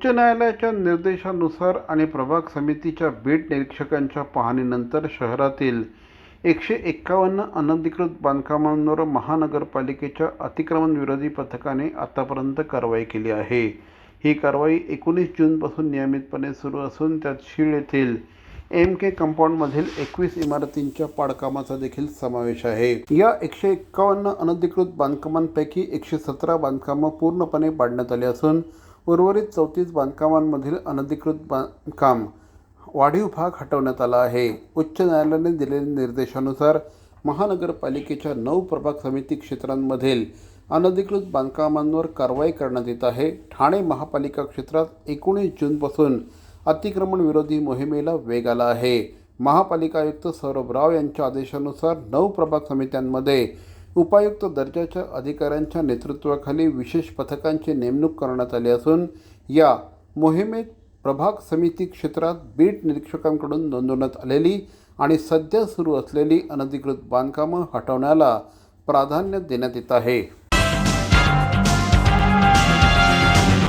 उच्च न्यायालयाच्या निर्देशानुसार आणि प्रभाग समितीच्या बीट निरीक्षकांच्या पाहणीनंतर शहरातील एकशे एक्कावन्न अनधिकृत बांधकामांवर महानगरपालिकेच्या अतिक्रमण विरोधी पथकाने आतापर्यंत कारवाई केली आहे. ही कारवाई एकोणीस जूनपासून नियमितपणे सुरू असून त्यात शीळ येथील एम के कंपाऊंडमधील एकवीस इमारतींच्या पाडकामाचा देखील समावेश आहे. या एकशे एक्कावन्न अनधिकृत बांधकामांपैकी एकशे सतरा बांधकामं पूर्णपणे पाडण्यात आली असून उर्वरित चौतीस बांधकामांमधील अनधिकृत बांधकाम वाढीव भाग हटवण्यात आला आहे. उच्च न्यायालयाने दिलेल्या निर्देशानुसार महानगरपालिकेच्या नऊ प्रभाग समिती क्षेत्रांमधील अनधिकृत बांधकामांवर कारवाई करण्यात येत आहे. ठाणे महापालिका क्षेत्रात एकोणीस जूनपासून अतिक्रमण विरोधी मोहिमेला वेग आला आहे. महापालिका आयुक्त सौरभ राव यांच्या आदेशानुसार नऊ प्रभाग समित्यांमध्ये उपायुक्त दर्जाच्या अधिकाऱ्यांच्या नेतृत्वाखाली विशेष पथकांची नेमणूक करण्यात आली असून या मोहिमेत प्रभाग समिती क्षेत्रात बीट निरीक्षकांकडून नोंदवण्यात आलेली आणि सध्या सुरू असलेली अनधिकृत बांधकामं हटवण्याला प्राधान्य देण्यात येत आहे.